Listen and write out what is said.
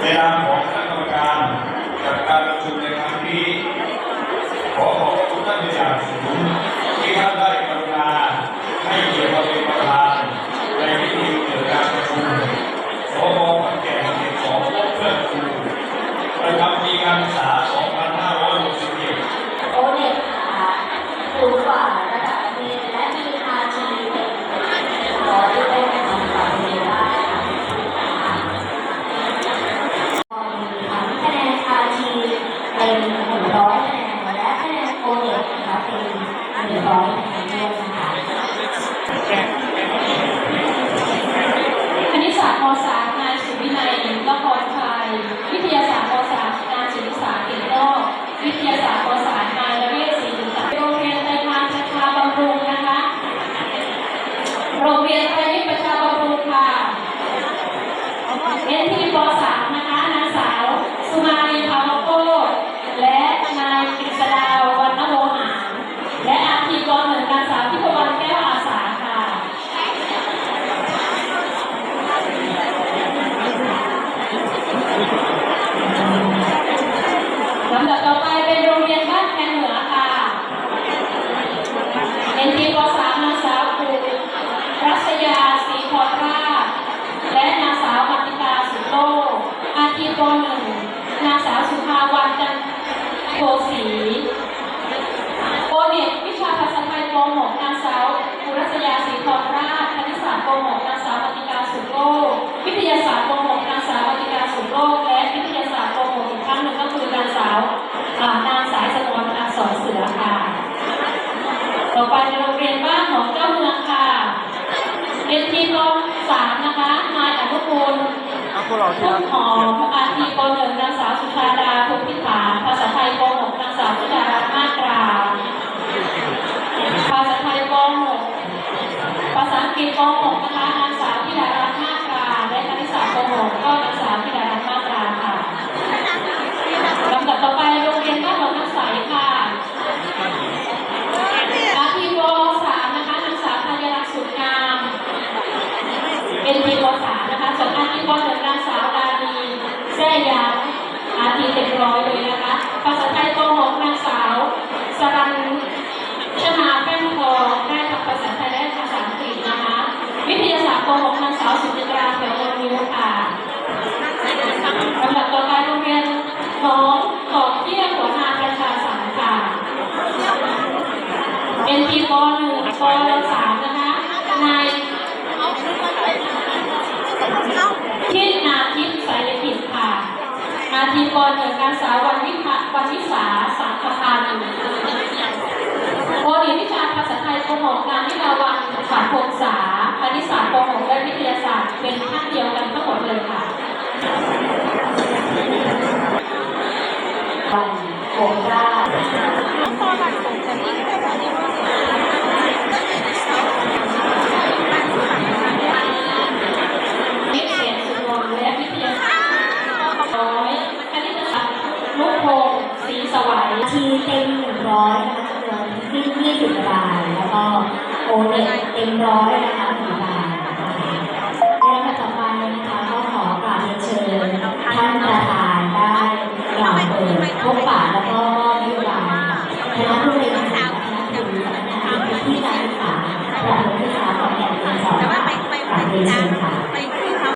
ในนามของคณะกรรมการจัดการประชุมในครั้งนี้ ขอขอบคุณท่านเป็นอย่างสูงที่ท่านได้กรุณาให้เกียรติมาเป็นประธานในพิธีเปิดการประชุมสบขอนแก่นเขตสองเพื่อนครูประจำปีการศึกษา 2561โอเน็ตค่ะสูงกว่า คณิตศาสตร์ม .3 นายสุวินัยละครชัยวิทยาศาสตร์ม .3 นายสุนิสาเก่งนอกวิทยาศาสตร์ม .3 นายนเรศศรีสันโรงเรียนไตรพาประชาบำรุงนะคะ โรงเรียนไตรมิตรประชาบำรุงค่ะเอ็นที่ป .3 นะคะนางสาว สุมาลีภาวโคตและนายกฤษดาวันนโวหาร และอาทีป .1 นางสาวทิพวรรณแก้วอาสาค่ะ ลำดับต่อไปเป็นโรงเรียนบ้านแพงเหนือค่ะเป็นทีมป .3 นางสาวครูรัชยาศรีพรราชและนางสาวมัติกาสุโตอาที ป .1 นางสาวสุภาวันจันโทศรีโอเน็ตวิชาภาษาไทยป .6 นางสาวครูรัชยาศรีพรราชคณิตศาสตร์ป .6 นางสาวมัติกาสุโตวิทยาศาสตร์ป .6 นางสาวมัติกาสุโตและวิทยาศาสตร์ป .6 อีกครั้งหนึ่งก็คือนางสาวนางสายสมรอักษรเสือค่ะต่อไปในโรงเรียนบ้านของเจ้าเมืองค่ะเรียนทีมสามนะคะนายอนุกูล พุ่มหอมอาทีปหนึ่งนางสาวสุชาดาภูพิฐานภาษาไทยปหกนางสาวธิดารัตน์มาตราภาษาไทยปหกภาษาอังกฤษปหกนะคะนางสาวธิดารัตน์มาตรา และคณิตศาสตร์ปหกก็นางสาวธิดารัตน์มาตราค่ะลำดับต่อไปโรงเรียนบ้านหองน้ำใสค่ะอาทีโวสามนะคะนางสาวธัญลักษณ์สุดงามเป็นทีโวสามนะคะส่วนอาทีโวหนึ่งนางสาวดานีแซ่ ยาอาทีเต็มร้อยเลยนะคะ ภาษาไทยโกหกนางสาวสรันชนาแป้นทองได้ทั้งภาษาไทยและภาษาอังกฤษนะคะ วิทยาศาสตร์โกหกนางสาวสุจิตราเขียวโนนิวค่ะลำดับต่อไปโรงเรียนน้องขอบเที่ยงหัวหน้าประชาสัมพันธ์ค่ะเป็นทีปหนึ่งปสามนะคะนายที่นาทิพย์สายเลขิตค่ะ นาทีปหนึ่งนางสาววันวิภาวันวิสาสังคพันธ์โอดีวิชาภาษาไทยปหกงานที่ราวันขาดพงษาคณิตศาสตร์ปหกและวิทยาศาสตร์เป็นท่านเดียวกันทั้งหมดเลยค่ะวันโคราช วิเศษสุวรรณและวิทยาศาสตร์น้อยคณิตศาสตร์ลูกพง วายทีเต็มหนึ่งร้อยนะคะจำนวนที่ยี่สิบราย แล้วก็โอเน็ตเต็มร้อยนะคะ